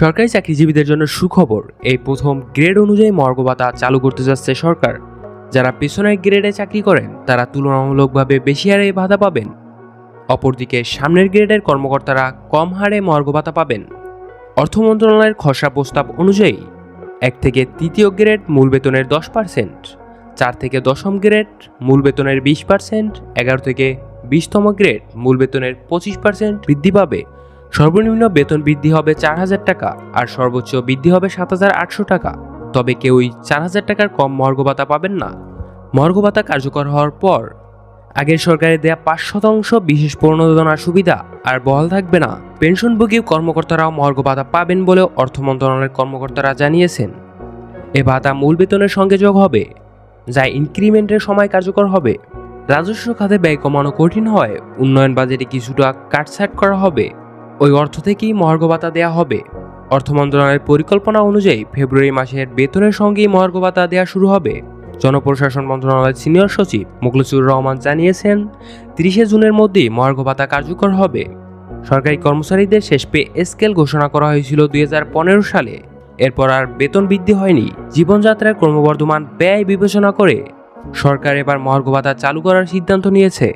সরকারি চাকরিজীবীদের জন্য সুখবর। এই প্রথম গ্রেড অনুযায়ী মর্গ ভাতা চালু করতে যাচ্ছে সরকার। যারা পেছনের গ্রেডে চাকরি করেন, তারা তুলনামূলকভাবে বেশি হারে ভাতা পাবেন। অপরদিকে সামনের গ্রেডের কর্মকর্তারা কম হারে মর্গ ভাতা পাবেন। অর্থ মন্ত্রণালয়ের খসড়া প্রস্তাব অনুযায়ী, এক থেকে তৃতীয় গ্রেড মূল বেতনের দশ পার্সেন্ট, চার থেকে দশম গ্রেড মূল বেতনের বিশ পার্সেন্ট, এগারো থেকে বিশতম গ্রেড মূল বেতনের পঁচিশ পার্সেন্ট বৃদ্ধি পাবে। সর্বনিম্ন বেতন বৃদ্ধি হবে চার হাজার টাকা আর সর্বোচ্চ বৃদ্ধি হবে সাত হাজার আটশো টাকা। তবে কেউই চার হাজার টাকার কম মর্গ ভাতা পাবেন না। মর্গ ভাতা কার্যকর হওয়ার পর আগের সরকারের দেয়া পাঁচ শতাংশ বিশেষ প্রণোদনার সুবিধা আর বহাল থাকবে না। পেনশনভোগী কর্মকর্তারাও মর্গ ভাতা পাবেন বলেও অর্থ মন্ত্রণালয়ের কর্মকর্তারা জানিয়েছেন। এ ভাতা মূল বেতনের সঙ্গে যোগ হবে, যা ইনক্রিমেন্টের সময় কার্যকর হবে। রাজস্ব খাতে ব্যয় কমানো কঠিন হয়, উন্নয়ন বাজেটে কিছুটা কাটছাট করা হবে। ওই অর্থ থেকেই মহার্ঘ ভাতা দেওয়া হবে। অর্থ মন্ত্রণালয়ের পরিকল্পনা অনুযায়ী ফেব্রুয়ারি মাসের বেতনের সঙ্গেই মহার্ঘ ভাতা দেওয়া শুরু হবে। জনপ্রশাসন মন্ত্রণালয়ের সিনিয়র সচিব মুখলিসুর রহমান জানিয়েছেন, তিরিশে জুনের মধ্যেই মহার্ঘ ভাতা কার্যকর হবে। সরকারি কর্মচারীদের শেষ পে স্কেল ঘোষণা করা হয়েছিল দুই হাজার পনেরো সালে। এরপর আর বেতন বৃদ্ধি হয়নি। জীবনযাত্রার ক্রমবর্ধমান ব্যয় বিবেচনা করে সরকার এবার মহার্ঘ ভাতা চালু করার সিদ্ধান্ত নিয়েছে।